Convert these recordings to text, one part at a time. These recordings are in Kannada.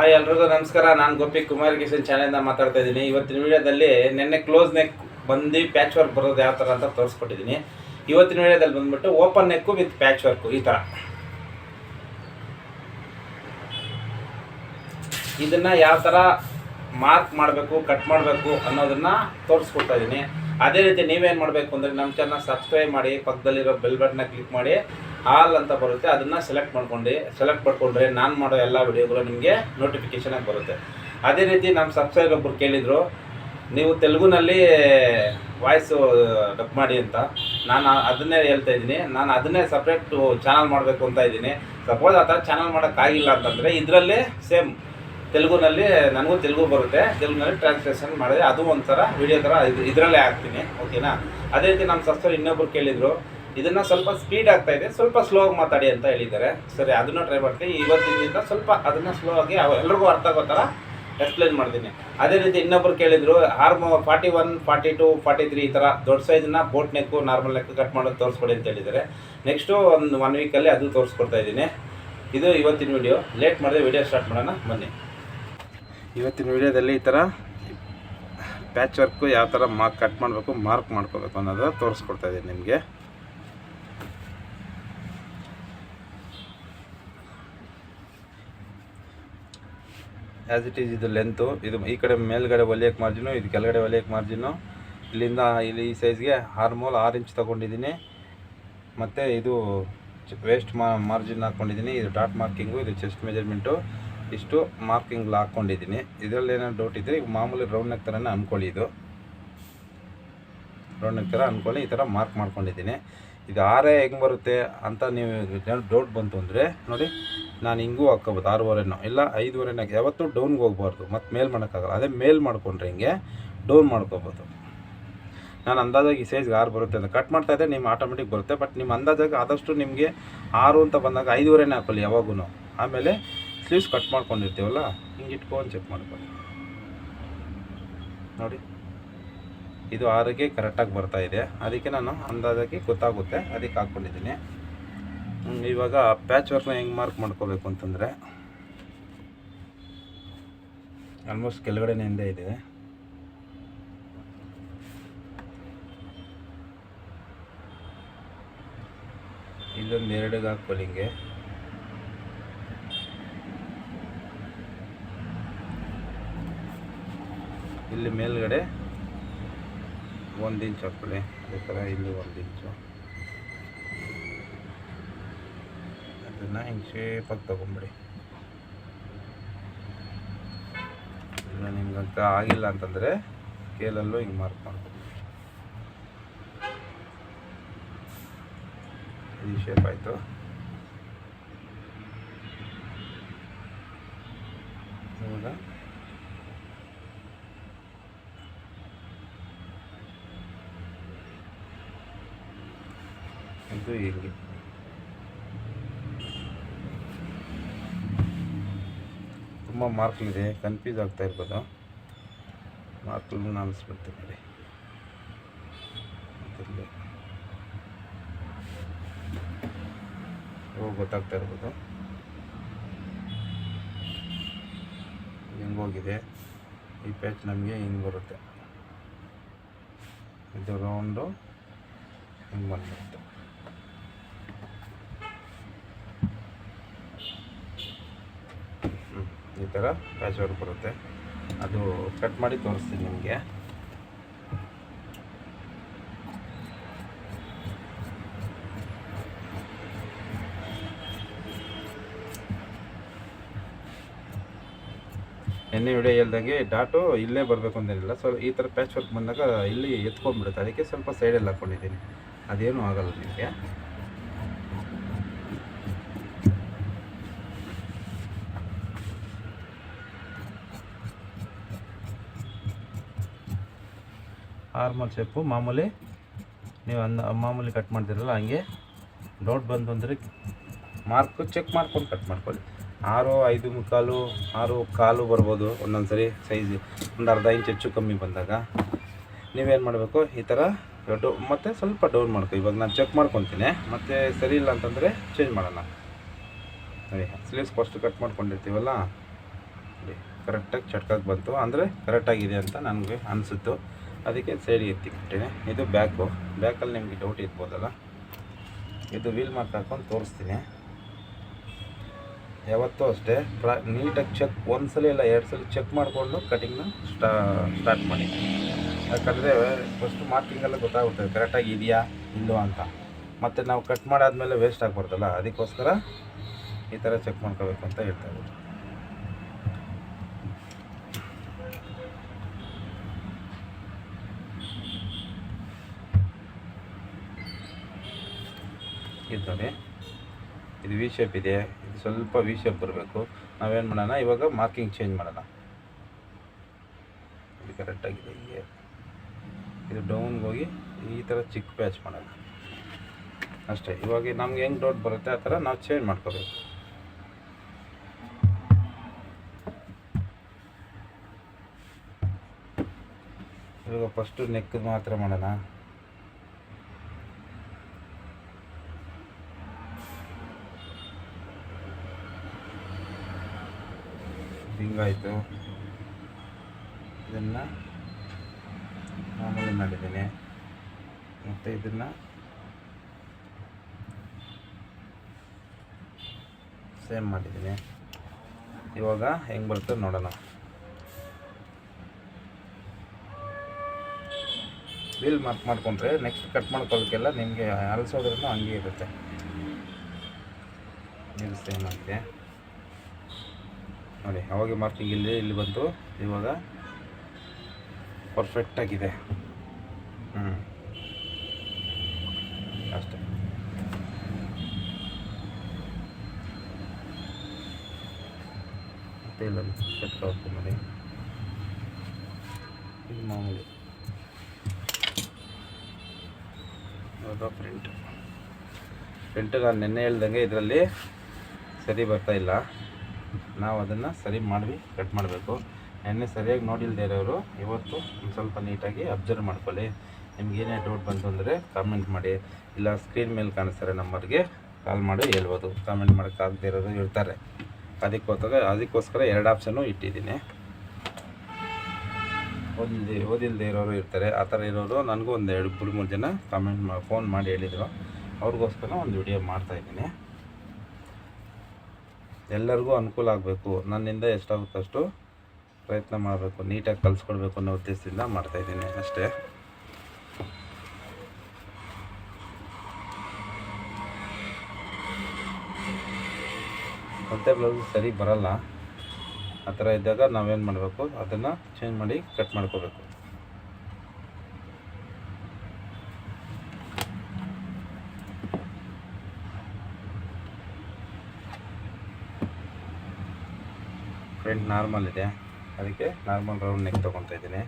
ಹಾಯ್ ಎಲ್ರಿಗೂ ನಮಸ್ಕಾರ. ನಾನು ಗೋಪಿ ಕುಮಾರ್ ಕಿಶನ್ ಚಾನೆಲ್ನ ಮಾತಾಡ್ತಾ ಇದ್ದೀನಿ. ಇವತ್ತಿನ ವಿಡಿಯೋದಲ್ಲಿ ನಿನ್ನೆ ಕ್ಲೋಸ್ ನೆಕ್ ಬಂದು ಪ್ಯಾಚ್ ವರ್ಕ್ ಬರೋದು ಯಾವ ಥರ ಅಂತ ತೋರಿಸ್ಕೊಟ್ಟಿದ್ದೀನಿ. ಇವತ್ತಿನ ವಿಡಿಯೋದಲ್ಲಿ ಬಂದ್ಬಿಟ್ಟು open neck with patch work ಈ ಥರ ಇದನ್ನು ಯಾವ ಥರ ಮಾರ್ಕ್ ಮಾಡಬೇಕು ಕಟ್ ಮಾಡಬೇಕು ಅನ್ನೋದನ್ನು ತೋರಿಸ್ಕೊಡ್ತಾ ಇದ್ದೀನಿ. ಅದೇ ರೀತಿ ನೀವೇನು ಮಾಡಬೇಕು ಅಂದರೆ ನಮ್ಮ ಚಾನಲ್ ಸಬ್ಸ್ಕ್ರೈಬ್ ಮಾಡಿ, ಪಕ್ಕದಲ್ಲಿರೋ ಬೆಲ್ ಬಟನ್ನ ಕ್ಲಿಕ್ ಮಾಡಿ. ಆಲ್ ಅಂತ ಬರುತ್ತೆ, ಅದನ್ನು ಸೆಲೆಕ್ಟ್ ಮಾಡ್ಕೊಂಡು ಸೆಲೆಕ್ಟ್ ಮಾಡಿಕೊಂಡ್ರೆ ನಾನು ಮಾಡೋ ಎಲ್ಲ ವಿಡಿಯೋಗಳು ನಿಮಗೆ ನೋಟಿಫಿಕೇಷನಾಗಿ ಬರುತ್ತೆ. ಅದೇ ರೀತಿ ನಮ್ಮ ಸಬ್ಸ್ಕ್ರೈಬ್ ಒಬ್ಬರು ಕೇಳಿದರು, ನೀವು ತೆಲುಗುನಲ್ಲಿ ವಾಯ್ಸು ಡಬ್ ಮಾಡಿ ಅಂತ, ನಾನು ಅದನ್ನೇ ಹೇಳ್ತಾ ಇದ್ದೀನಿ, ನಾನು ಅದನ್ನೇ ಸಪ್ರೇಟ್ ಚಾನಲ್ ಮಾಡಬೇಕು ಅಂತ ಇದ್ದೀನಿ. ಸಪೋಸ್ ಆ ಥರ ಚಾನಲ್ ಮಾಡೋಕ್ಕಾಗಿಲ್ಲ ಅಂತಂದರೆ ಇದರಲ್ಲೇ ಸೇಮ್ ತೆಲುಗುನಲ್ಲಿ ನನಗೂ ತೆಲುಗು ಬರುತ್ತೆ, ತೆಲುಗುನಲ್ಲಿ ಟ್ರಾನ್ಸ್ಲೇಷನ್ ಮಾಡಿದ್ರೆ ಅದು ಒಂಥರ ವಿಡಿಯೋ ಥರ ಇದು, ಇದರಲ್ಲೇ ಹಾಕ್ತೀನಿ ಓಕೆನಾ ಅದೇ ರೀತಿ ನಮ್ಮ ಸಸ್ಟರ್ ಇನ್ನೊಬ್ರು ಕೇಳಿದರು ಇದನ್ನು ಸ್ವಲ್ಪ ಸ್ಪೀಡ್ ಆಗ್ತಾ ಇದೆ. ಸ್ವಲ್ಪ ಸ್ಲೋ ಆಗಿ ಮಾತಾಡಿ ಅಂತ ಹೇಳಿದ್ದಾರೆ. ಸರಿ, ಅದನ್ನು ಟ್ರೈ ಮಾಡ್ತೀನಿ. ಇವತ್ತಿನಿಂದ ಸ್ವಲ್ಪ ಅದನ್ನು ಸ್ಲೋ ಆಗಿ ಎಲ್ರಿಗೂ ಅರ್ಥ ಆಗೋ ಥರ ಎಕ್ಸ್ಪ್ಲೈನ್ ಮಾಡ್ತೀನಿ. ಅದೇ ರೀತಿ ಇನ್ನೊಬ್ರು ಕೇಳಿದರು, ಆರ್ಮೋ forty one forty two forty three ಈ ಥರ ದೊಡ್ಡ ಸೈಜನ್ನ boat neck normal neck cut ಮಾಡೋದು ತೋರಿಸ್ಕೊಡಿ ಅಂತ ಹೇಳಿದ್ದಾರೆ. ನೆಕ್ಸ್ಟು ಒಂದು ಒನ್ ವೀಕಲ್ಲಿ ಅದು ತೋರಿಸ್ಕೊಡ್ತಾ ಇದ್ದೀನಿ. ಇದು ಇವತ್ತಿನ ವಿಡಿಯೋ ಲೇಟ್ ಮಾಡಿದೆ ವಿಡಿಯೋ ಸ್ಟಾರ್ಟ್ ಮಾಡೋಣ. ಬನ್ನಿ. ಇವತ್ತಿನ ವಿಡಿಯೋದಲ್ಲಿ ಈ ಥರ ಪ್ಯಾಚ್ ವರ್ಕು ಯಾವ ಥರ ಮಾರ್ಕ್ ಕಟ್ ಮಾಡಬೇಕು ಮಾರ್ಕ್ ಮಾಡ್ಕೋಬೇಕು ಅನ್ನೋದು ತೋರಿಸ್ಕೊಡ್ತಾ ಇದ್ದೀನಿ ನಿಮಗೆ. ಆ್ಯಸ್ ಇಟ್ ಈಸ್ ಇದು ಲೆಂತು ಇದು ಈ ಕಡೆ ಮೇಲ್ಗಡೆ ಒಲಿಯಕ್ಕೆ ಮಾರ್ಜಿನು ಇದು ಕೆಳಗಡೆ ಒಲಿಯಕ್ಕೆ ಮಾರ್ಜಿನು ಇಲ್ಲಿಂದ ಇಲ್ಲಿ ಈ ಸೈಜ್ಗೆ ಆರ್ಮೋಲ್ ಆರು ಇಂಚ್ ತೊಗೊಂಡಿದ್ದೀನಿ. ಮತ್ತು ಇದು ವೇಸ್ಟ್ ಮಾರ್ಜಿನ್ ಹಾಕ್ಕೊಂಡಿದ್ದೀನಿ ಇದು ಡಾಟ್ ಮಾರ್ಕಿಂಗು ಇದು ಚೆಸ್ಟ್ ಮೆಜರ್ಮೆಂಟು ಇಷ್ಟು ಮಾರ್ಕಿಂಗ್ ಹಾಕ್ಕೊಂಡಿದ್ದೀನಿ ಇದರಲ್ಲಿ ಏನಾದ್ರು ಡೌಟ್ ಇದ್ದರೆ ಈಗ ಮಾಮೂಲಿ ರೌಂಡ್ ಥರನೇ ಅಂದ್ಕೊಳ್ಳಿ ಇದು. ರೌಂಡ್ ಥರ ಅಂದ್ಕೊಳ್ಳಿ, ಈ ಥರ ಮಾರ್ಕ್ ಮಾಡ್ಕೊಂಡಿದ್ದೀನಿ. ಇದು ಆರೇ ಹೆಂಗೆ ಬರುತ್ತೆ ಅಂತ ನೀವು ಡೌಟ್ ಬಂತು ಅಂದರೆ ನೋಡಿ, ನಾನು ಹಿಂಗೂ ಹಾಕ್ಕೋಬೋದು, ಆರೂವರೆನೋ. ಇಲ್ಲ, ಐದುವರೆನ. ಯಾವತ್ತೂ ಡೌನ್ಗೆ ಹೋಗ್ಬಾರ್ದು. ಮತ್ತು ಮೇಲ್ ಮಾಡೋಕ್ಕಾಗಲ್ಲ. ಅದೇ ಮೇಲ್ ಮಾಡ್ಕೊಂಡ್ರೆ ಹಿಂಗೆ? ಡೌನ್ ಮಾಡ್ಕೋಬೋದು. ನಾನು ಅಂದಾಜಾಗಿ ಈ ಸೈಜ್ಗೆ ಆರು ಬರುತ್ತೆ ಅಂತ. ಕಟ್ ಮಾಡ್ತಾ ಇದ್ದೆ ನಿಮ್ಮ ಆಟೋಮೆಟಿಕ್ ಬರುತ್ತೆ. ಬಟ್ ನಿಮ್ಮ ಅಂದಾಜಾಗಿ ಆದಷ್ಟು ನಿಮಗೆ ಆರು ಅಂತ ಬಂದಾಗ ಐದುವರೆನೇ ಹಾಕೊಳ್ಳಿ ಯಾವಾಗೂ ಆಮೇಲೆ ಸ್ಲೀವ್ಸ್ ಕಟ್ ಮಾಡ್ಕೊಂಡಿರ್ತೀವಲ್ಲ, ಹಿಂಗೆ ಇಟ್ಕೊಂಡು ಚೆಕ್ ಮಾಡ್ಕೊಳ್ಳಿ. ನೋಡಿ. ಇದು ಆರಿಗೆ ಕರೆಕ್ಟಾಗಿ ಬರ್ತಾ ಇದೆ. ಅದಕ್ಕೆ ನಾನು ಅಂದಾಜಾಗಿ ಗೊತ್ತಾಗುತ್ತೆ. ಅದಕ್ಕೆ ಹಾಕ್ಕೊಂಡಿದ್ದೀನಿ. ಇವಾಗ ಪ್ಯಾಚ್ ವರ್ಕ್ನ ಹೆಂಗೆ ಮಾರ್ಕ್ ಮಾಡ್ಕೋಬೇಕು ಅಂತಂದರೆ, ಆಲ್ಮೋಸ್ಟ್ ಕೆಳಗಡೆನೇ ಹಿಂದೆ ಇದೆ. ಇಲ್ಲೊಂದು ಎರಡಿಗೆ ಹಾಕ್ಕೊಳ್ಳಿ ಹಿಂಗೆ ಇಲ್ಲಿ ಮೇಲ್ಗಡೆ ಒಂದು ಇಂಚು ಹಾಕ್ಕೊಳ್ಳಿ ಅದೇ ಥರ ಇಲ್ಲಿ ಒಂದು ಇಂಚು. ಅದನ್ನು ಹಿಂಗೆ ಶೇಪಾಗಿ ತೊಗೊಂಬಿಡಿ. ಇಲ್ಲ ನಿಮ್ಗಂತ ಆಗಿಲ್ಲ ಅಂತಂದರೆ ಕೇಲಲ್ಲೂ ಹಿಂಗೆ ಮಾರ್ಕ್ ಮಾಡ್ಕೊಳ್ಳಿ ಈ ಶೇಪ್ ಆಯಿತು ಇವಾಗ ಇದು ಹೀಗೆ ತುಂಬ ಮಾರ್ಕ್ಲಿದೆ ಕನ್ಫ್ಯೂಸ್ ಆಗ್ತಾ ಇರ್ಬೋದು. ಮಾರ್ಕ್ಲು ಅನಿಸ್ಬಿಡ್ತೀನಿ ನೋಡಿ. ಇವಾಗ ಗೊತ್ತಾಗ್ತಾ ಇರ್ಬೋದು. ಹೆಂಗೋಗಿದೆ ಈ ಪ್ಯಾಚ್ ನಮಗೆ ಹಿಂಗೆ ಬರುತ್ತೆ. ಇದು ರೌಂಡು ಹಿಂಗೆ ಬಂದ್ಬಿಡುತ್ತೆ ಹ್ಮ್. ಈ ಥರ ಪ್ಯಾಚ್ ವರ್ಕ್ ಬರುತ್ತೆ. ಅದು ಕಟ್ ಮಾಡಿ ತೋರಿಸ್ತೀನಿ ನಿಮಗೆ. ಎಣ್ಣೆ ವಿಡಿಯೋ ಹೇಳ್ದಂಗೆ ಡಾಟು ಇಲ್ಲೇ ಬರಬೇಕು ಅಂತೇನಿಲ್ಲ ಸೊ ಈ ಥರ ಪ್ಯಾಚ್ ವರ್ಕ್ ಬಂದಾಗ ಇಲ್ಲಿ ಎತ್ಕೊಂಡ್ಬಿಡುತ್ತೆ. ಅದಕ್ಕೆ ಸ್ವಲ್ಪ ಸೈಡಲ್ಲಿ ಹಾಕ್ಕೊಂಡಿದ್ದೀನಿ ಅದೇನೂ ಆಗಲ್ಲ ನಿಮಗೆ. ನಾರ್ಮಲ್ ಶೇಪು ಮಾಮೂಲಿ ನೀವು ಅನ್ನ ಮಾಮೂಲಿ ಕಟ್ ಮಾಡ್ತೀರಲ್ಲ, ಹಂಗೆ ಡೌಟ್ ಬಂತು ಅಂದರೆ ಮಾರ್ಕ್ ಚೆಕ್ ಮಾಡ್ಕೊಂಡು ಕಟ್ ಮಾಡ್ಕೊಳ್ಳಿ. ಆರು, ಐದು ಮುಕ್ಕಾಲು, ಆರು ಕಾಲು ಬರ್ಬೋದು ಒಂದೊಂದು ಸರಿ ಸೈಜ್ ಒಂದು ಅರ್ಧ ಇಂಚ್ ಹೆಚ್ಚು ಕಮ್ಮಿ ಬಂದಾಗ ನೀವೇನು ಮಾಡಬೇಕು? ಈ ಥರ ಡೌ ಮತ್ತು ಸ್ವಲ್ಪ ಡೌನ್ ಮಾಡ್ಕೊ. ಇವಾಗ ನಾನು ಚೆಕ್ ಮಾಡ್ಕೊತೀನಿ. ಮತ್ತು ಸರಿ ಇಲ್ಲ ಅಂತಂದರೆ ಚೇಂಜ್ ಮಾಡೋಣ. ನೋಡಿ ಸ್ಲೀವ್ಸ್ ಫಸ್ಟ್ ಕಟ್ ಮಾಡ್ಕೊಂಡಿರ್ತೀವಲ್ಲ? ಕರೆಕ್ಟಾಗಿ ಚಟ್ಕಾಗಿ ಬಂತು. ಅಂದರೆ ಕರೆಕ್ಟಾಗಿದೆ ಅಂತ ನನಗೆ ಅನಿಸುತ್ತು. ಅದಕ್ಕೆ ಸೈಡ್ ಎತ್ತಿಬಿಟ್ಟಿನಿ ಇದು ಬ್ಯಾಕು ಬ್ಯಾಕಲ್ಲಿ ನಿಮಗೆ ಡೌಟ್ ಇರ್ಬೋದಲ್ಲ. ಇದು ವೀಲ್ ಮಾರ್ಕ್ ಹಾಕೊಂಡು ತೋರಿಸ್ತೀನಿ. ಯಾವತ್ತೂ ಅಷ್ಟೇ. ಪ್ರಾ, ನೀಟಾಗಿ ಚೆಕ್ ಒಂದು ಸಲ ಇಲ್ಲ ಎರಡು ಸಲ ಚೆಕ್ ಮಾಡಿಕೊಂಡು ಕಟಿಂಗ್ನ ಸ್ಟಾ ಸ್ಟಾರ್ಟ್ ಮಾಡಿ. ಯಾಕಂದರೆ ಫಸ್ಟ್ ಮಾರ್ಕಿಂಗೆಲ್ಲ ಗೊತ್ತಾಗುತ್ತೆ. ಕರೆಕ್ಟಾಗಿ ಇದೆಯಾ ಇಲ್ಲೋ ಅಂತ. ಮತ್ತು ನಾವು ಕಟ್ ಮಾಡಾದಮೇಲೆ ವೇಸ್ಟ್ ಆಗ್ಬಾರ್ದಲ್ಲ. ಅದಕ್ಕೋಸ್ಕರ ಈ ಥರ ಚೆಕ್ ಮಾಡ್ಕೋಬೇಕು ಅಂತ ಹೇಳ್ತಾ ಇದ್ದೀನಿ. ನೋಡಿ ಇದು ವಿ ಶೇಪ್ ಇದೆ. ಇದು ಸ್ವಲ್ಪ ವಿ ಶೇಪ್ ಬರಬೇಕು. ನಾವೇನು ಮಾಡೋಣ? ಇವಾಗ ಮಾರ್ಕಿಂಗ್ ಚೇಂಜ್ ಮಾಡೋಣ. ಇದು ಕರೆಕ್ಟಾಗಿದೆ ಹೀಗೆ. ಇದು ಡೌನ್ಗೆ ಹೋಗಿ ಈ ಥರ ಚಿಕ್ಕ ಪ್ಯಾಚ್ ಮಾಡೋಣ. ಅಷ್ಟೇ. ಇವಾಗ ನಮ್ಗೆ ಹೆಂಗೆ ಡೌಟ್ ಬರುತ್ತೆ, ಆ ಥರ ನಾವು ಚೇಂಜ್ ಮಾಡ್ಕೋಬೇಕು. ಇವಾಗ ಫಸ್ಟು ನೆಕ್ಕದು ಮಾತ್ರ ಮಾಡೋಣ. ಹಿಂಗಾಯಿತು ಇದನ್ನು ಮಾಮೂಲಿ ಮಾಡಿದ್ದೀನಿ. ಮತ್ತು ಇದನ್ನು ಸೇಮ್ ಮಾಡಿದ್ದೀನಿ. ಇವಾಗ ಹೆಂಗೆ ಬರುತ್ತೆ ನೋಡೋಣ. ಬಿಲ್ ಮಾರ್ಕ್ ಮಾಡ್ಕೊಂಡ್ರೆ ನೆಕ್ಸ್ಟ್ ಕಟ್ ಮಾಡ್ಕೊಳ್ಳೋಕ್ಕೆಲ್ಲ ನಿಮಗೆ ಅಲಸೋದ್ರೂ ಹಂಗೆ ಇರುತ್ತೆ. ಸೇಮ್ ಆಗಿದೆ. ನೋಡಿ, ಅವಾಗ ಮಾರ್ಕಿಂಗ್ ಇಲ್ಲಿ ಇಲ್ಲಿ ಬಂತು. ಇವಾಗ ಪರ್ಫೆಕ್ಟಾಗಿದೆ ಹ್ಞೂ ಅಷ್ಟೇ. ಮತ್ತೆ ಇಲ್ಲ ಹೋಗ್ತೀನಿ ನೋಡಿ ಇದು ಮಾಮೂಲಿ. ಪ್ರಿಂಟ್ ಪ್ರಿಂಟ್ ನಾನು ನಿನ್ನೆ ಹೇಳ್ದಂಗೆ ಇದರಲ್ಲಿ ಸರಿ ಬರ್ತಾ ಇಲ್ಲ. ನಾವು ಅದನ್ನು ಸರಿ ಮಾಡಿ ಕಟ್ ಮಾಡಬೇಕು. ನೆನ್ನೆ ಸರಿಯಾಗಿ ನೋಡಿಲ್ದೇ ಇರೋರು, ಇವತ್ತು ಒಂದು ಸ್ವಲ್ಪ ನೀಟಾಗಿ ಅಬ್ಸರ್ವ್ ಮಾಡ್ಕೊಳ್ಳಿ. ನಿಮ್ಗೇನೇ ಡೌಟ್ ಬಂತು ಅಂದರೆ ಕಾಮೆಂಟ್ ಮಾಡಿ. ಇಲ್ಲ ಸ್ಕ್ರೀನ್ ಮೇಲೆ ಕಾಣಿಸ್ತಾರೆ ನಂಬರ್ಗೆ ಕಾಲ್ ಮಾಡಿ ಹೇಳ್ಬೋದು. ಕಾಮೆಂಟ್ ಮಾಡೋಕ್ಕಾಗದೇ ಇರೋರು ಇರ್ತಾರೆ. ಅದಕ್ಕೋಸ್ಕರ ಅದಕ್ಕೋಸ್ಕರ ಎರಡು ಆಪ್ಷನ್ನು ಇಟ್ಟಿದ್ದೀನಿ. ಓದಿಲ್ದೆ, ಓದಿಲ್ದೇ ಇರೋರು ಇರ್ತಾರೆ. ಆ ಥರ ಇರೋರು ನನಗೂ ಒಂದು ಎರಡು ಮೂರು ಮೂರು ಜನ ಕಾಮೆಂಟ್ ಮಾ ಫೋನ್ ಮಾಡಿ ಹೇಳಿದರು. ಅವ್ರಿಗೋಸ್ಕರ ಒಂದು ವಿಡಿಯೋ ಮಾಡ್ತಾಯಿದ್ದೀನಿ ಎಲ್ಲರಿಗೂ ಅನುಕೂಲ ಆಗಬೇಕು. ನನ್ನಿಂದ ಎಷ್ಟಾಗುತ್ತೆ ಅಷ್ಟು ಪ್ರಯತ್ನ ಮಾಡಬೇಕು, ನೀಟಾಗಿ ಕಲಿಸ್ಕೊಡ್ಬೇಕು ಅನ್ನೋ ಉದ್ದೇಶದಿಂದ ಮಾಡ್ತಾಯಿದ್ದೀನಿ ಅಷ್ಟೇ. ಮತ್ತೆ ಬ್ಲೌಸ್ ಸರಿ ಬರಲ್ಲ. ಆ ಥರ ಇದ್ದಾಗ ನಾವೇನು ಮಾಡಬೇಕು? ಅದನ್ನು ಚೇಂಜ್ ಮಾಡಿ ಕಟ್ ಮಾಡ್ಕೋಬೇಕು. ಫ್ರಂಟ್ ನಾರ್ಮಲ್ ಇದೆ. ಅದಕ್ಕೆ ನಾರ್ಮಲ್ ರೌಂಡ್ ನೆಕ್ ತೊಗೊತಾ ಇದ್ದೀನಿ.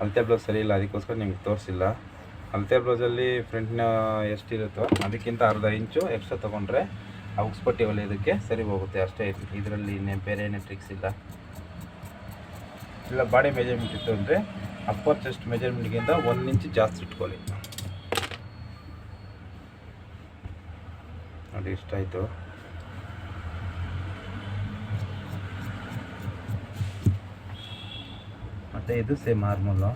ಅಳತೆ ಬ್ಲೌಸ್ ಸರಿ ಇಲ್ಲ, ಅದಕ್ಕೋಸ್ಕರ ನಿಮ್ಗೆ ತೋರಿಸಿಲ್ಲ. ಅಳತೆ ಬ್ಲೌಸಲ್ಲಿ ಫ್ರಂಟ್ನ ಎಷ್ಟಿರುತ್ತೋ ಅದಕ್ಕಿಂತ ಅರ್ಧ ಇಂಚು ಎಕ್ಸ್ಟ್ರಾ ತೊಗೊಂಡ್ರೆ ಆ ಉಕ್ಸ್ಪಟ್ಟಿ ಹೊಲಿಯೋದಕ್ಕೆ ಸರಿ ಹೋಗುತ್ತೆ. ಅಷ್ಟೇ ಇದರಲ್ಲಿ ಇನ್ನೇನು ಬೇರೆ ಏನೇ ಟ್ರಿಕ್ಸ್ ಇಲ್ಲ. ಇಲ್ಲ ಬಾಡಿ ಮೆಜರ್ಮೆಂಟ್ ಇತ್ತು ಅಂದರೆ ಅಪ್ಪರ್ ಚೆಸ್ಟ್ ಮೆಜರ್ಮೆಂಟ್ಗಿಂತ ಒಂದು ಇಂಚು ಜಾಸ್ತಿ ಇಟ್ಕೊಳ್ಳಿ. ನೋಡಿ ಇಷ್ಟ ಆಯಿತು. ಮತ್ತು ಇದು ಸೇಮ್ ಆರ್ಮಲ್ಲು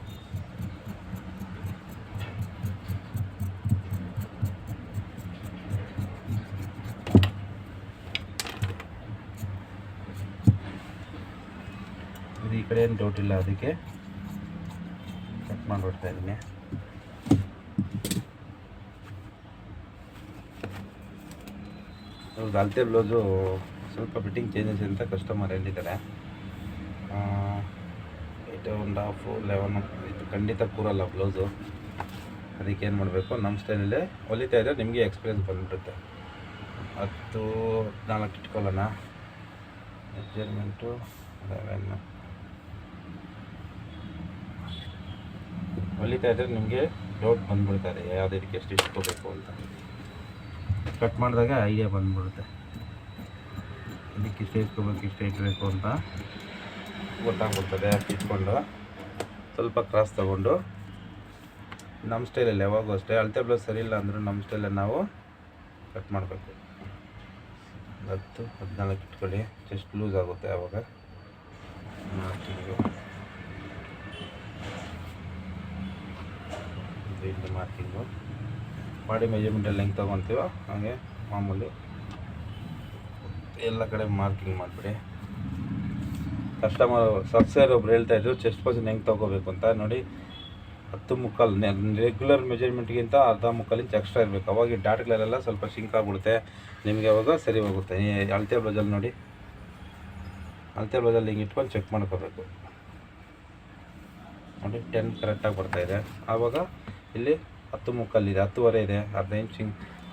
ಇದು ಈ ಕಡೆ ಏನು ಡೌಟ್ ಇಲ್ಲ ಅದಕ್ಕೆ ಕಟ್ ಮಾಡಿಬಿಡ್ತಾ ಇದ್ದೀನಿ. ಅಳತೆ ಬ್ಲೌಸು ಸ್ವಲ್ಪ ಫಿಟ್ಟಿಂಗ್ ಚೇಂಜಸ್ ಅಂತ ಕಸ್ಟಮರ್ ಹೇಳಿದ್ದಾರೆ. ಏಟ್ ಒಂದು ಹಾಫು ಲೆವೆನ್ ಇದು ಖಂಡಿತ ಕೂರಲ್ಲ ಬ್ಲೌಸು ಅದಕ್ಕೆ ಏನು ಮಾಡಬೇಕು? ನಮ್ಮ ಸ್ಟೈಲಲ್ಲೇ ಹೊಲಿತಾ ಇದ್ದರೆ ನಿಮಗೆ ಎಕ್ಸ್ಪೀರಿಯನ್ಸ್ ಬಂದುಬಿಡುತ್ತೆ. ಹತ್ತು, ನಾಲ್ಕು ಇಟ್ಕೊಳ್ಳೋಣ. ಮೆಜರ್ಮೆಂಟು ಲೆವೆನ್ ಹೊಲಿತಾ ಇದ್ದರೆ ನಿಮಗೆ ಡೌಟ್ ಬಂದುಬಿಡ್ತಾರೆ ಯಾವುದೇ ರೀತಿ ಎಷ್ಟು ಇಟ್ಕೋಬೇಕು ಅಂತ. ಕಟ್ ಮಾಡಿದಾಗ ಐಡಿಯಾ ಬಂದುಬಿಡುತ್ತೆ. ಇದಕ್ಕೆ ಇಷ್ಟೇ ಇಟ್ಕೋಬೇಕು, ಇಷ್ಟೇ ಇಟ್ಬೇಕು ಅಂತ. ಗೊತ್ತಾಗ್ಬಿಡ್ತದೆ ಇಟ್ಕೊಂಡು ಸ್ವಲ್ಪ ಕ್ರಾಸ್ ತಗೊಂಡು ನಮ್ಮ ಸ್ಟೈಲಲ್ಲಿ ಯಾವಾಗೂ ಅಷ್ಟೇ. ಅಳತೆ ಬ್ಲೌಸ್ ಸರಿ ಇಲ್ಲ ಅಂದರೂ ನಮ್ಮ ಸ್ಟೈಲಲ್ಲಿ ನಾವು ಕಟ್ ಮಾಡಬೇಕು. ಹತ್ತು, ಹದಿನಾಲ್ಕು ಇಟ್ಕೊಳ್ಳಿ. ಜಸ್ಟ್ ಲೂಸ್ ಆಗುತ್ತೆ ಯಾವಾಗ ಇಲ್ಲಿ ಮಾರ್ಕಿಂಗು ಬಾಡಿ ಮೆಜರ್ಮೆಂಟಲ್ಲಿ ಹೆಂಗೆ ತೊಗೊತೀವೋ ಹಾಗೆ ಮಾಮೂಲಿ ಎಲ್ಲ ಕಡೆ ಮಾರ್ಕಿಂಗ್ ಮಾಡಿಬಿಡಿ. ಕಸ್ಟಮರ್ ಸಕ್ಸೇರ್ ಒಬ್ರು ಹೇಳ್ತಾ ಇದ್ರು ಚೆಸ್ಟ್ ಪರ್ಸನ್ ಹೆಂಗೆ ತೊಗೋಬೇಕು ಅಂತ ನೋಡಿ, ಹತ್ತು ಮುಕ್ಕಾಲು ರೆಗ್ಯುಲರ್ ಮೆಜರ್ಮೆಂಟ್ಗಿಂತ ಅರ್ಧ ಮುಕ್ಕಾಲು ಇಂಚ್ ಎಕ್ಸ್ಟ್ರಾ ಇರಬೇಕು. ಅವಾಗ ಈ ಡಾಟ್ಗಳೆಲ್ಲ ಸ್ವಲ್ಪ ಸಿಂಕ್ ಆಗ್ಬಿಡುತ್ತೆ. ನಿಮಗೆ ಅವಾಗ ಸರಿ ಹೋಗುತ್ತೆ. ಅಳತೆ ಬ್ಲೌಸಲ್ಲಿ ನೋಡಿ. ಅಳತೆ ಬ್ಲೌಸಲ್ಲಿ ಹಿಂಗೆ ಇಟ್ಕೊಂಡು ಚೆಕ್ ಮಾಡ್ಕೋಬೇಕು. ನೋಡಿ ಟೆನ್ ಕರೆಕ್ಟಾಗಿ ಬರ್ತಾಯಿದೆ ಆವಾಗ ಇಲ್ಲಿ ಹತ್ತು ಮುಕ್ಕಲ್ಲಿದೆ ಹತ್ತುವರೆ ಇದೆ, ಅರ್ಧ ಇಂಚ್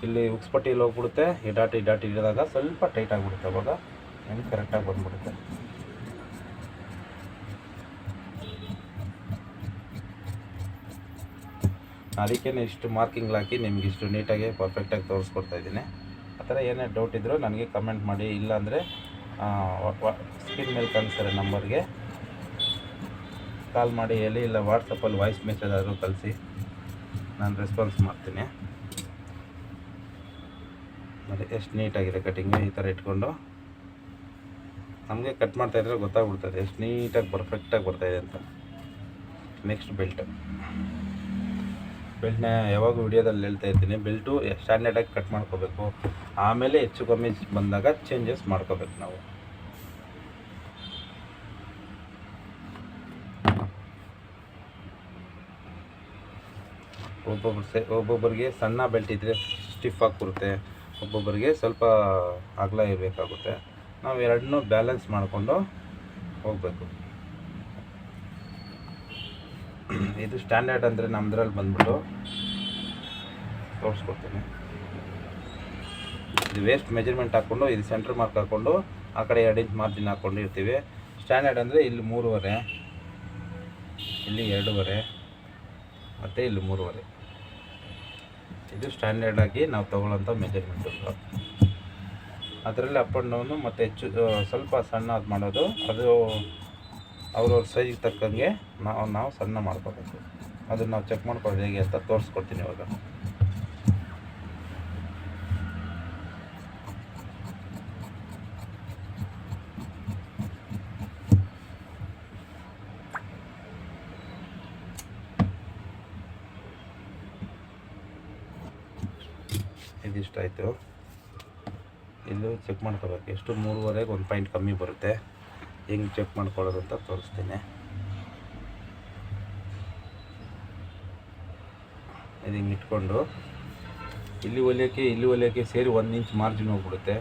ಇಲ್ಲಿ ಉಕ್ಸ್ಪಟ್ಟಿಯಲ್ಲಿ ಹೋಗ್ಬಿಡುತ್ತೆ. ಈ ಡಾಟ್ ಡಾಟ್ ಹಿಡಿದಾಗ ಸ್ವಲ್ಪ ಟೈಟ್ ಆಗಿಬಿಡುತ್ತೆ. ಅವಾಗ ಹೆಂಗೆ ಕರೆಕ್ಟಾಗಿ ಬಂದ್ಬಿಡುತ್ತೆ. ಅದಕ್ಕೇ ಇಷ್ಟು ಮಾರ್ಕಿಂಗ್ ಹಾಕಿ ನಿಮ್ಗೆ ಇಷ್ಟು ನೀಟಾಗಿ ಪರ್ಫೆಕ್ಟಾಗಿ ತೋರಿಸ್ಕೊಡ್ತಾ ಇದ್ದೀನಿ. ಆ ಥರ ಏನೇ ಡೌಟ್ ಇದ್ದರೂ ನನಗೆ ಕಮೆಂಟ್ ಮಾಡಿ, ಇಲ್ಲಾಂದರೆ ಸ್ಕ್ರೀನ್ ಮೇಲೆ ಕಳಿಸ್ತಾರೆ ನಂಬರ್ಗೆ. ಕಾಲ್ ಮಾಡಿ ಹೇಳಿ, ಇಲ್ಲ ವಾಟ್ಸಪ್ಪಲ್ಲಿ ವಾಯ್ಸ್ ಮೆಸೇಜ್ ಆದರೂ ಕಳಿಸಿ. ನಾನು ರೆಸ್ಪಾನ್ಸ್ ಮಾಡ್ತೀನಿ. ನೋಡಿ, ಎಷ್ಟು ನೀಟಾಗಿದೆ ಕಟಿಂಗು ಈ ಥರ ಇಟ್ಕೊಂಡು. ನಮಗೆ ಕಟ್ ಮಾಡ್ತಾ ಇದ್ರೆ ಗೊತ್ತಾಗ್ಬಿಡ್ತದೆ, ಎಷ್ಟು ನೀಟಾಗಿ ಪರ್ಫೆಕ್ಟಾಗಿ ಬರ್ತಾಯಿದೆ ಅಂತ. ನೆಕ್ಸ್ಟ್ ಬೆಲ್ಟ್ ಬೆಲ್ಟ್ನ ಯಾವಾಗ ವಿಡಿಯೋದಲ್ಲಿ ಹೇಳ್ತಾ ಇರ್ತೀನಿ. ಬೆಲ್ಟು ಸ್ಟ್ಯಾಂಡರ್ಡಾಗಿ ಕಟ್ ಮಾಡ್ಕೋಬೇಕು. ಆಮೇಲೆ ಹೆಚ್ಚು ಕಮ್ಮಿ ಬಂದಾಗ ಚೇಂಜಸ್ ಮಾಡ್ಕೋಬೇಕು ನಾವು. ಒಬ್ಬೊಬ್ರು ಸೆ, ಒಬ್ಬೊಬ್ಬರಿಗೆ ಸಣ್ಣ ಬೆಲ್ಟ್ ಇದ್ದರೆ ಸ್ಟಿಫಾಗಿ ಬರುತ್ತೆ ಒಬ್ಬೊಬ್ಬರಿಗೆ ಸ್ವಲ್ಪ ಅಗಲ ಇರಬೇಕಾಗುತ್ತೆ. ನಾವು ಎರಡನ್ನೂ ಬ್ಯಾಲೆನ್ಸ್ ಮಾಡಿಕೊಂಡು ಹೋಗಬೇಕು. ಇದು ಸ್ಟ್ಯಾಂಡರ್ಡ್ ಅಂದರೆ ನಮ್ಮದ್ರಲ್ಲಿ ಬಂದ್ಬಿಟ್ಟು ತೋರಿಸ್ಕೊಡ್ತೀನಿ. ಇದು ವೇಸ್ಟ್ ಮೆಜರ್ಮೆಂಟ್ ಹಾಕ್ಕೊಂಡು ಇದು ಸೆಂಟ್ರ್ ಮಾರ್ಕ್ ಹಾಕ್ಕೊಂಡು ಆ ಕಡೆ ಎರಡು ಇಂಚ್ ಮಾರ್ಜಿನ್ ಹಾಕ್ಕೊಂಡು ಇರ್ತೀವಿ. ಸ್ಟ್ಯಾಂಡರ್ಡ್ ಅಂದರೆ ಇಲ್ಲಿ ಮೂರುವರೆ, ಇಲ್ಲಿ ಎರಡೂವರೆ, ಮತ್ತು ಇಲ್ಲಿ ಮೂರುವರೆ. ಇದು ಸ್ಟ್ಯಾಂಡರ್ಡಾಗಿ ನಾವು ತೊಗೊಳ್ಳೋಂಥ ಮೆಜರ್ಮೆಂಟು ಅದರಲ್ಲಿ ಅಪ್ ಆ್ಯಂಡ್ ಡೌನು ಮತ್ತು ಹೆಚ್ಚು ಸ್ವಲ್ಪ ಸಣ್ಣ ಅದು ಮಾಡೋದು. ಅದು ಅವ್ರವ್ರ ಸೈಜಿಗೆ ತಕ್ಕಂಗೆ ನಾವು ನಾವು ಸಣ್ಣ ಮಾಡ್ಕೋಬೇಕು. ಅದನ್ನು ನಾವು ಚೆಕ್ ಮಾಡ್ಕೊಳ್ಳೋದು ಹೇಗೆ ಅಂತ ತೋರಿಸ್ಕೊಡ್ತೀನಿ ಇವಾಗ. ಇದಿಷ್ಟಾಯಿತು. ಇಲ್ಲೂ ಚೆಕ್ ಮಾಡ್ಕೋಬೇಕು. ಎಷ್ಟು ಮೂರುವರೆಗೆ ಒಂದು ಪಾಯಿಂಟ್ ಕಮ್ಮಿ ಬರುತ್ತೆ. ಹೆಂಗೆ ಚೆಕ್ ಮಾಡ್ಕೊಳ್ಳೋದು ಅಂತ ತೋರಿಸ್ತೀನಿ. ಇದು ಹಿಂಗೆ ಇಟ್ಕೊಂಡು. ಇಲ್ಲಿ ಒಲಿಯೋಕ್ಕೆ ಇಲ್ಲಿ ಒಲಿಯೋಕ್ಕೆ ಸೇರಿ ಒಂದು ಇಂಚ್ ಮಾರ್ಜಿನ್ ಹೋಗ್ಬಿಡುತ್ತೆ.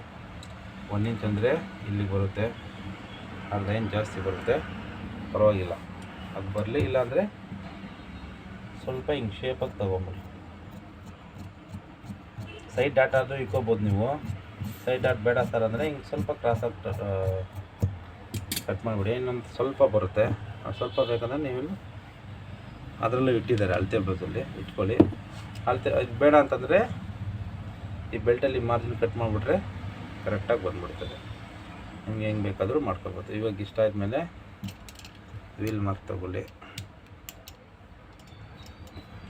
ಒಂದು ಇಂಚ್ ಅಂದರೆ ಇಲ್ಲಿಗೆ ಬರುತ್ತೆ. ಅರ್ಧ ಇಂಚ್ ಜಾಸ್ತಿ ಬರುತ್ತೆ. ಪರವಾಗಿಲ್ಲ. ಅದು ಬರಲಿ ಇಲ್ಲಾಂದರೆ ಸ್ವಲ್ಪ ಹಿಂಗೆ ಶೇಪಾಗಿ ತೊಗೊಂಬಿಡಿ. ಸೈಡ್ ಡಾಟ್ ಆದರೂ ನೀವು. ಸೈಡ್ ಡಾಟ್ ಬೇಡ ಸರ್ ಅಂದರೆ ಹಿಂಗೆ ಸ್ವಲ್ಪ ಕ್ರಾಸಾಗಿ ಕಟ್ ಮಾಡಿಬಿಡಿ. ಇನ್ನೊಂದು ಸ್ವಲ್ಪ ಬರುತ್ತೆ. ಸ್ವಲ್ಪ ಬೇಕಂದ್ರೆ ನೀವು ಅದರಲ್ಲೂ ಇಟ್ಟಿದ್ದಾರೆ ಅಳತೆ ಬೆಲ್ಟಲ್ಲಿ ಇಟ್ಕೊಳ್ಳಿ. ಅಳತೆ, ಇದು ಬೇಡ ಅಂತಂದರೆ ಈ ಬೆಲ್ಟಲ್ಲಿ ಮಾರ್ಜಿನ್ ಕಟ್ ಮಾಡಿಬಿಟ್ರೆ ಕರೆಕ್ಟಾಗಿ ಬಂದುಬಿಡ್ತದೆ. ನಿಮ್ಗೆ ಹೆಂಗೆ ಬೇಕಾದರೂ ಮಾಡ್ಕೊಬೋದು ಇವಾಗ ಇಷ್ಟ ಆದಮೇಲೆ ವೀಲ್ ಮಾರ್ಕ್ ತಗೊಳ್ಳಿ.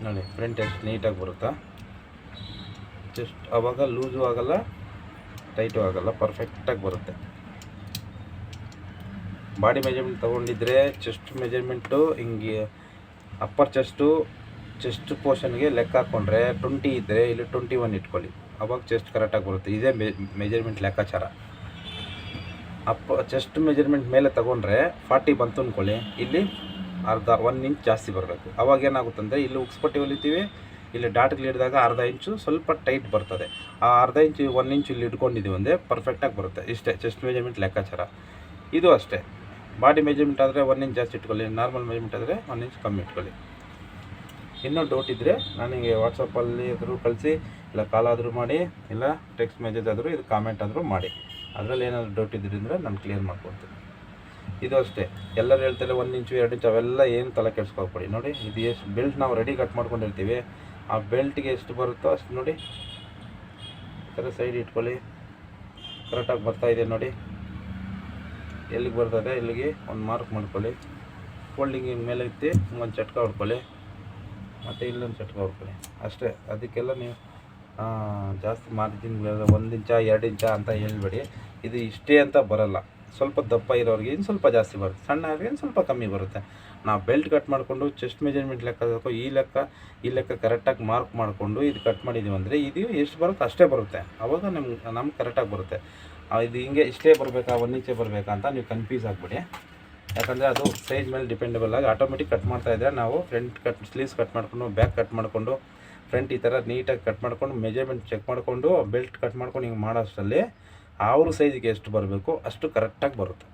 ನೋಡಿ ಫ್ರಂಟ್ ಎಷ್ಟು ನೀಟಾಗಿ ಬರುತ್ತಾ? ಜಸ್ಟ್ ಆವಾಗ ಲೂಸು ಆಗಲ್ಲ ಟೈಟು ಆಗೋಲ್ಲ ಪರ್ಫೆಕ್ಟಾಗಿ ಬರುತ್ತೆ. ಬಾಡಿ ಮೆಜರ್ಮೆಂಟ್ ತೊಗೊಂಡಿದ್ರೆ ಚೆಸ್ಟ್ ಮೆಜರ್ಮೆಂಟು ಹಿಂಗೆ ಅಪ್ಪರ್ ಚೆಸ್ಟು ಚೆಸ್ಟ್ ಪೋರ್ಷನ್ಗೆ ಲೆಕ್ಕ ಹಾಕ್ಕೊಂಡ್ರೆ ಟ್ವೆಂಟಿ ಇದ್ದರೆ ಇಲ್ಲಿ ಟ್ವೆಂಟಿ ಒನ್ ಇಟ್ಕೊಳ್ಳಿ. ಅವಾಗ ಚೆಸ್ಟ್ ಕರೆಕ್ಟಾಗಿ ಬರುತ್ತೆ. ಇದೇ ಮೆಜರ್ಮೆಂಟ್ ಲೆಕ್ಕಾಚಾರ. ಅಪ್ಪ ಚೆಸ್ಟ್ ಮೆಜರ್ಮೆಂಟ್ ಮೇಲೆ ತೊಗೊಂಡ್ರೆ ಫಾರ್ಟಿ ಬಂತು ಅಂದ್ಕೊಳ್ಳಿ ಇಲ್ಲಿ ಅರ್ಧ ಒನ್ ಇಂಚ್ ಜಾಸ್ತಿ ಬರಬೇಕು. ಅವಾಗ ಏನಾಗುತ್ತಂದರೆ ಇಲ್ಲಿ ಉಕ್ಸ್ಪಟ್ಟಿ ಹೊಲಿತೀವಿ. ಇಲ್ಲಿ ಡಾಟ್ಗೆ ಹಿಡಿದಾಗ ಅರ್ಧ ಇಂಚು ಸ್ವಲ್ಪ ಟೈಟ್ ಬರ್ತದೆ. ಆ ಅರ್ಧ ಇಂಚು ಒನ್ ಇಂಚು ಇಲ್ಲಿ ಇಟ್ಕೊಂಡಿದ್ದೀವಿ ಅಂದರೆ ಪರ್ಫೆಕ್ಟಾಗಿ ಬರುತ್ತೆ. ಇಷ್ಟೇ ಚೆಸ್ಟ್ ಮೆಜರ್ಮೆಂಟ್ ಲೆಕ್ಕಾಚಾರ. ಇದು ಅಷ್ಟೇ. ಬಾಡಿ ಮೆಜರ್ಮೆಂಟ್ ಆದರೆ ಒನ್ ಇಂಚ್ ಜಾಸ್ತಿ ಇಟ್ಕೊಳ್ಳಿ ನಾರ್ಮಲ್ ಮೆಜರ್ಮೆಂಟ್ ಆದರೆ ಒನ್ ಇಂಚ್ ಕಮ್ಮಿ ಇಟ್ಕೊಳ್ಳಿ. ಇನ್ನೂ ಡೌಟ್ ಇದ್ದರೆ ನನಗೆ ವಾಟ್ಸಪ್ಪಲ್ಲಿ ಆದರೂ ಕಳಿಸಿ, ಇಲ್ಲ ಕಾಲ್ ಆದರೂ ಮಾಡಿ, ಇಲ್ಲ ಟೆಕ್ಸ್ಟ್ ಮೆಸೇಜ್ ಆದರೂ ಇದು ಕಾಮೆಂಟ್ ಆದರೂ ಮಾಡಿ. ಅದರಲ್ಲಿ ಏನಾದರೂ ಡೌಟ್ ಇದ್ದೀರಿ ಅಂದರೆ ನಾನು ಕ್ಲಿಯರ್ ಮಾಡ್ಕೊಡ್ತೀನಿ. ಇದು ಅಷ್ಟೇ. ಎಲ್ಲರೂ ಹೇಳ್ತಾರೆ ಒಂದು ಇಂಚು ಎರಡು ಇಂಚು ಅವೆಲ್ಲ ಏನು ತಲೆ ಕೆಡ್ಸ್ಕೊಬೇಡಿ. ನೋಡಿ, ಇದು ಎಷ್ಟು ಬೆಲ್ಟ್ ನಾವು ರೆಡಿ ಕಟ್ ಮಾಡ್ಕೊಂಡಿರ್ತೀವಿ ಆ ಬೆಲ್ಟ್ಗೆ ಎಷ್ಟು ಬರುತ್ತೋ ಅಷ್ಟು ನೋಡಿ. ಈ ಥರ ಸೈಡ್ ಇಟ್ಕೊಳ್ಳಿ. ಕರೆಕ್ಟಾಗಿ ಬರ್ತಾ ಇದೆ ನೋಡಿ. ಎಲ್ಲಿಗೆ ಬರ್ತದೆ ಇಲ್ಲಿಗೆ ಒಂದು ಮಾರ್ಕ್ ಮಾಡ್ಕೊಳ್ಳಿ. ಫೋಲ್ಡಿಂಗ್ ಮೇಲೆ ಎತ್ತಿ ಒಂದು ಚಟ್ಕ ಹೊಡ್ಕೊಳ್ಳಿ. ಮತ್ತು ಇಲ್ಲೊಂದು ಚಟ್ಕ ಹೊಡ್ಕೊಳ್ಳಿ. ಅಷ್ಟೇ, ಅದಕ್ಕೆಲ್ಲ ನೀವು ಜಾಸ್ತಿ ಮಾರ್ಜಿನ್ ಒಂದು ಇಂಚ, ಎರಡು ಇಂಚ ಅಂತ ಹೇಳಬೇಡಿ. ಇದು ಇಷ್ಟೇ ಅಂತ ಬರೋಲ್ಲ. ಸ್ವಲ್ಪ ದಪ್ಪ ಇರೋರಿಗೆ ಇನ್ನು ಸ್ವಲ್ಪ ಜಾಸ್ತಿ ಬರುತ್ತೆ. ಸಣ್ಣ ಇನ್ನು ಸ್ವಲ್ಪ ಕಮ್ಮಿ ಬರುತ್ತೆ. ನಾವು ಬೆಲ್ಟ್ ಕಟ್ ಮಾಡಿಕೊಂಡು ಚೆಸ್ಟ್ ಮೆಜರ್ಮೆಂಟ್ ಲೆಕ್ಕ ಹಾಕೋ ಈ ಲೆಕ್ಕ ಈ ಲೆಕ್ಕ ಕರೆಕ್ಟಾಗಿ ಮಾರ್ಕ್ ಮಾಡಿಕೊಂಡು ಇದು ಕಟ್ ಮಾಡಿದ್ದೀವಿ ಅಂದರೆ ಇದು ಎಷ್ಟು ಬರುತ್ತೆ ಅಷ್ಟೇ ಬರುತ್ತೆ. ಅವಾಗ ನಮ್ಗೆ ನಮ್ಗೆ ಕರೆಕ್ಟಾಗಿ ಬರುತ್ತೆ. ಇದು ಹಿಂಗೆ ಇಷ್ಟೇ ಬರಬೇಕಾ, ಒಂದು ಇಂಚೆ ಬರಬೇಕಾ ಅಂತ ನೀವು ಕನ್ಫ್ಯೂಸ್ ಆಗಿಬಿಡಿ. ಯಾಕಂದರೆ ಅದು ಸೈಜ್ ಮೇಲೆ ಡಿಪೆಂಡಬಲ್ ಆಗಿ ಆಟೋಮೆಟಿಕ್ ಕಟ್ ಮಾಡ್ತಾ ಇದ್ದರೆ ನಾವು ಫ್ರಂಟ್ ಕಟ್ ಸ್ಲೀವ್ಸ್ ಕಟ್ ಮಾಡಿಕೊಂಡು ಬ್ಯಾಕ್ ಕಟ್ ಮಾಡಿಕೊಂಡು ಫ್ರಂಟ್ ಈ ಥರ ನೀಟಾಗಿ ಕಟ್ ಮಾಡ್ಕೊಂಡು ಮೆಜರ್ಮೆಂಟ್ ಚೆಕ್ ಮಾಡಿಕೊಂಡು ಬೆಲ್ಟ್ ಕಟ್ ಮಾಡ್ಕೊಂಡು ಹಿಂಗೆ ಮಾಡೋಷ್ಟರಲ್ಲಿ ಅವ್ರ ಸೈಜಿಗೆ ಎಷ್ಟು ಬರಬೇಕು, ಅಷ್ಟು ಕರೆಕ್ಟಾಗಿ ಬರುತ್ತೆ.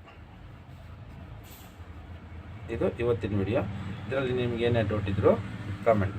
ಇದು ಇವತ್ತಿನ ವಿಡಿಯೋ ಇದರಲ್ಲಿ ನಿಮ್ಗೆ ಡೌಟ್ ಇದ್ದರೂ ಕಾಮೆಂಟ್